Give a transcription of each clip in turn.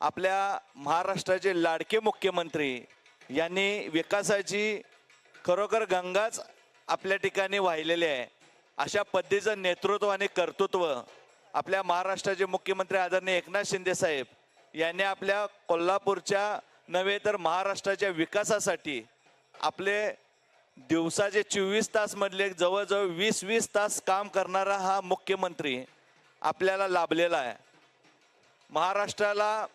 आपल्या महाराष्ट्राचे लाडके मुख्यमंत्री यांनी विकासाची खरोखर गंगाच आपल्या ठिकाणी वाहिलेली आहे. अशा पद्धतीचं नेतृत्व आणि कर्तृत्व आपल्या महाराष्ट्राचे मुख्यमंत्री आदरणीय एकनाथ शिंदे साहेब यांनी आपल्या कोल्हापूरच्या नव्हे तर महाराष्ट्राच्या विकासासाठी आपले दिवसाचे चोवीस तासमधले जवळजवळ वीस वीस तास काम करणारा हा मुख्यमंत्री आपल्याला लाभलेला आहे. महाराष्ट्राला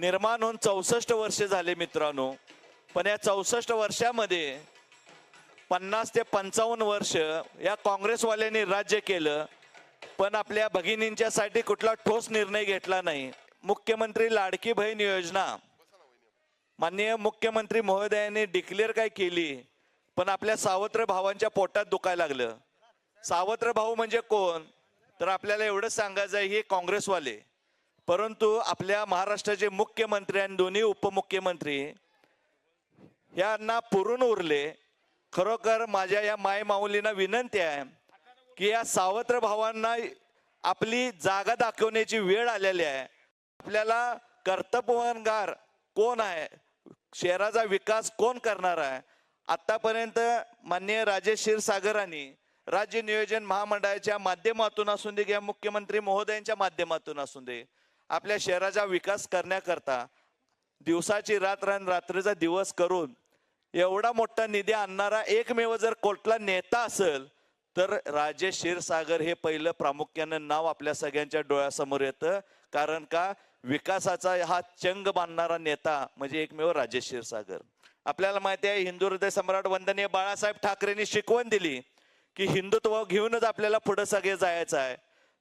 निर्माण होऊन चौसष्ट वर्षे झाले मित्रांनो. पण या चौसष्ट वर्षामध्ये पन्नास ते पंचावन्न वर्ष या काँग्रेसवाल्यांनी राज्य केलं. पण आपल्या भगिनींच्यासाठी कुठला ठोस निर्णय घेतला नाही. मुख्यमंत्री लाडकी बहीण योजना. माननीय मुख्यमंत्री महोदयांनी डिक्लेअर काय केली? पण आपल्या सावत्र भावांच्या पोटात दुखायला लागलं. सावत्र भाऊ म्हणजे कोण? तर आपल्याला एवढं सांगायचं आहे हे काँग्रेसवाले. परंतु आपल्या महाराष्ट्राचे मुख्यमंत्री आणि दोन्ही उपमुख्यमंत्री यांना पुरून उरले. खरोखर माझ्या या माय माऊलींना विनंती आहे की या सावत्र भावांना आपली जागा दाखवण्याची वेळ आलेली आहे. आपल्याला कर्तव्यवानगार कोण आहे? शहराचा विकास कोण करणार आहे? आतापर्यंत माननीय राजेश क्षीरसागरांनी राज्य नियोजन महामंडळाच्या माध्यमातून असून दे किंवा मुख्यमंत्री महोदयांच्या माध्यमातून असून दे आपल्या शहराचा विकास करण्याकरता दिवसाची रात्र आणि रात्रीचा दिवस करून एवढा मोठा निधी आणणारा एकमेव जर कोटला नेता असेल तर राजेश क्षीरसागर हे पहिलं प्रामुख्यानं नाव आपल्या सगळ्यांच्या डोळ्यासमोर येतं. कारण का? विकासाचा हा चंग बांधणारा नेता म्हणजे एकमेव राजेश क्षीरसागर. आपल्याला माहिती आहे हिंदू हृदय सम्राट वंदनीय बाळासाहेब ठाकरेंनी शिकवण दिली की हिंदुत्व घेऊनच आपल्याला पुढे सगळे जायचं आहे.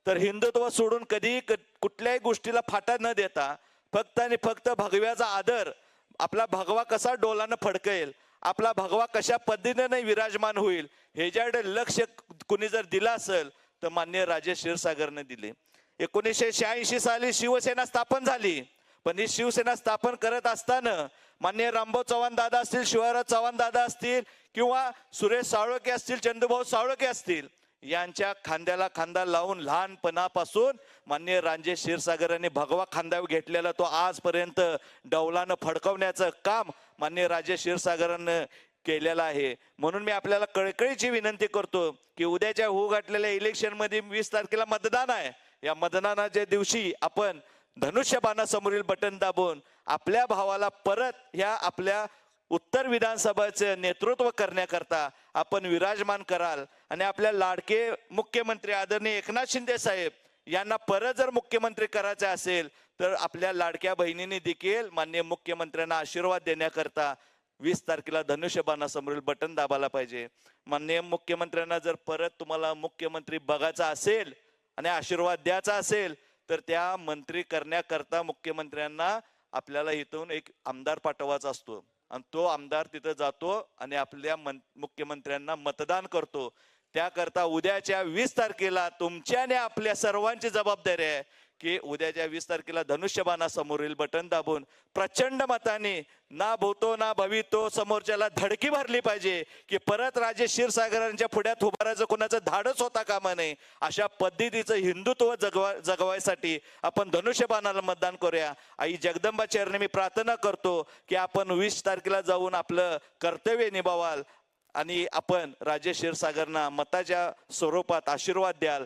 तर हिंदुत्व सोडून कधीही क- कुठल्याही गोष्टीला फाटा न देता फक्त आणि फक्त भगव्याचा आदर आपला भगवा कसा डोलानं फडकेल आपला भगवा कशा पद्धतीने विराजमान होईल ह्याच्याकडे लक्ष कुणी जर दिलं असेल तर मान्य राजेश क्षीरसागरने दिले. एकोणीसशे शहाऐंशी साली शिवसेना स्थापन झाली. पण ही शिवसेना स्थापन करत असताना मान्य रामभाऊ चव्हाण दादा असतील शिवराज चव्हाण दादा असतील किंवा सुरेश साळोके असतील चंदूभाऊ साळोके असतील यांच्या खांद्याला खांदा लावून लहानपणापासून मान्य रांजे क्षीरसागरांनी भगवा खांद्यावर घेतलेला तो आजपर्यंत डौलानं फडकवण्याचं काम मान्य राजे क्षीरसागरांनं केलेलं आहे. म्हणून मी आपल्याला कळकळीची विनंती करतो की उद्याच्या होऊ घातलेल्या इलेक्शनमध्ये वीस तारखेला मतदान आहे. या मतदानाच्या दिवशी आपण धनुष्यबाणासमोरील बटन दाबून आपल्या भावाला परत ह्या आपल्या उत्तर विधानसभेचं नेतृत्व करण्याकरता आपण विराजमान कराल. आणि आपल्या लाडके मुख्यमंत्री आदरणीय एकनाथ शिंदे साहेब यांना परत जर मुख्यमंत्री करायचे असेल तर आपल्या लाडक्या बहिणींनी देखील माननीय मुख्यमंत्र्यांना आशीर्वाद देण्याकरता वीस तारखेला धनुष्यबाणासमोरील बटन दाबायला पाहिजे. माननीय मुख्यमंत्र्यांना जर परत तुम्हाला मुख्यमंत्री बघायचा असेल आणि आशीर्वाद द्यायचा असेल तर त्या मंत्री करण्याकरता मुख्यमंत्र्यांना आपल्याला इथून एक आमदार पाठवायचा असतो. आणि तो आमदार तिथं जातो आणि आपल्या मन- मुख्यमंत्र्यांना मतदान करतो. त्याकरता उद्याच्या वीस तारखेला तुमच्याने आपल्या सर्वांची जबाबदारी आहे. की उद्याच्या वीस तारखेला धनुष्यबाणासमोरील बटन दाबून प्रचंड मताने ना भोतो ना भवितो समोरच्याला धडकी भरली पाहिजे की परत राजे क्षीरसागरांच्या पुढ्यात उभारायचं कोणाचं धाडच होता कामा नये. अशा पद्धतीचं हिंदुत्व जगवा जगवायसाठी आपण धनुष्यबाणाला मतदान करूया. आई जगदंबा चरणी मी प्रार्थना करतो की आपण वीस तारखेला जाऊन आपलं कर्तव्य निभावाल आणि आपण राजे क्षीरसागरना मताच्या स्वरूपात आशीर्वाद द्याल.